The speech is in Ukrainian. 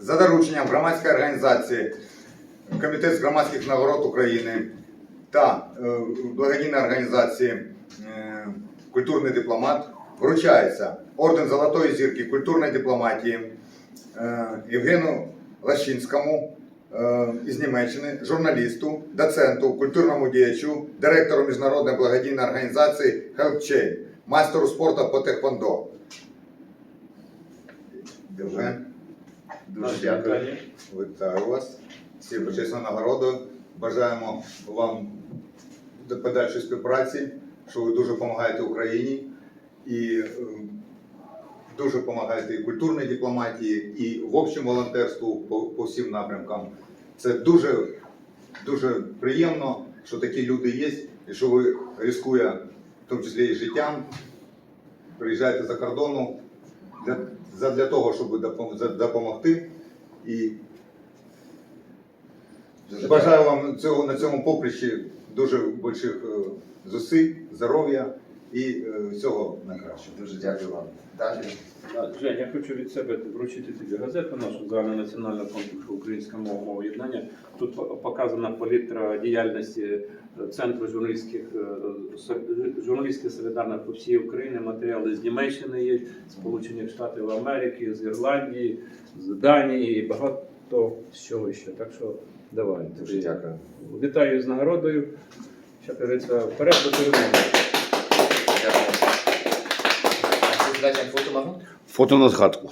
за дорученням громадської організації Комітет з громадських нагород України та е, благодійної організації е, Культурний дипломат вручається орден Золотої зірки культурної дипломатії е, Євгену Лащинському із Німеччини, журналісту, доценту, культурному діячу, директору міжнародної благодійної організації HelpChain, майстеру спорту по теквондо. Дуже, дякую. Вітаю вас. Всі почесною нагородою. Бажаємо вам до подальшої співпраці, що ви дуже допомагаєте Україні і е, дуже допомагаєте і культурній дипломатії, і в общому волонтерству по, по всім напрямкам. Це дуже, дуже приємно, що такі люди є, і що ви ризикує, в тому числі і життям, приїжджаєте за кордону для, для того, щоб допомогти. І Бажаю вам цього на цьому поприщі дуже больших е, зусиль, здоров'я і е, всього найкращого. Дуже дякую вам. Далі. Жень, я хочу від себе вручити тобі газету нашу загальнонаціонального конкурсу українська мова мова єднання. Тут показана палітра діяльності е, центру журналістських е, журналістських солідарних по всій Україні. Матеріали з Німеччини є, з Сполучених Штатів Америки, з Ірландії, з Данії і багато всього ще. Так що давай. Дуже дякую. Вітаю з нагородою. Ще говориться, вперед до перемоги. gleich ein Foto machen? Foto nach Radko.